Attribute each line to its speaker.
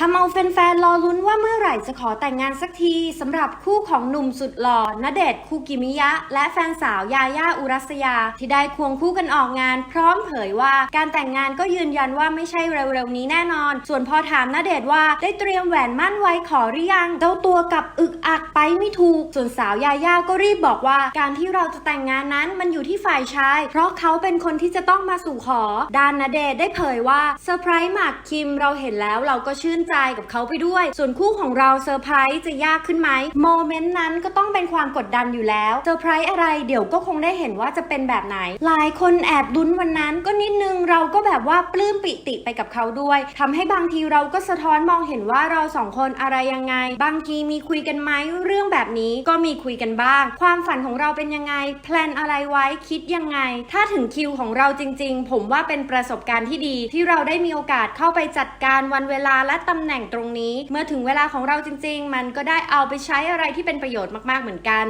Speaker 1: ทำเอาแฟนๆ รอลุ้นว่าเมื่อไหร่จะขอแต่งงานสักทีสำหรับคู่ของหนุ่มสุดหล่อณเดชน์คูกิมิยะ และแฟนสาวยาย่าอุรัสยา ที่ได้ควงคู่กันออกงาน พร้อมเผยว่าการแต่งงานก็ยืนยันว่าไม่ใช่เร็วๆนี้แน่นอน ส่วนพอถามณเดชน์ว่าได้เตรียมแหวนมั่นไว้ขอหรือยังเจ้าตัวกับอึกอักไปไม่ถูก ส่วนสาวยาย่าก็รีบบอกว่า การที่เราจะแต่งงานนั้นมันอยู่ที่ฝ่ายชาย เพราะเขาเป็นคนที่จะต้องมาสู่ขอด้านณเดชน์ได้เผยว่าเซอร์ไพรส์หมากคิมเราเห็นแล้วเราก็ชื่นใจกับเขาไปด้วย ส่วนคู่ของเราเซอร์ไพรส์จะยากขึ้นไหมโมเมนต์นั้นก็ต้องเป็นความกดดันอยู่แล้วเซอร์ไพรส์อะไรเดี๋ยวก็คงได้เห็นว่าจะเป็นแบบไหน หลายคนแอบลุ้นวันนั้นก็นิดนึง เราก็แบบว่าปลื้มปิติไปกับเขาด้วยทำให้บางทีเราก็สะท้อนมองเห็นว่าเราสองคนอะไรยังไง บางทีมีคุยกันไหมเรื่องแบบนี้ก็มีคุยกันบ้าง ความฝันของเราเป็นยังไงแพลนอะไรไว้คิดยังไง ถ้าถึงคิวของเราจริง ๆ ผมว่าเป็นประสบการณ์ที่ดี ที่เราได้มีโอกาสเข้าไปจัดการวันเวลาและตำแหน่งตรงนี้ เมื่อถึงเวลาของเราจริง ๆ มันก็ได้เอาไปใช้อะไรที่เป็นประโยชน์มากๆเหมือนกัน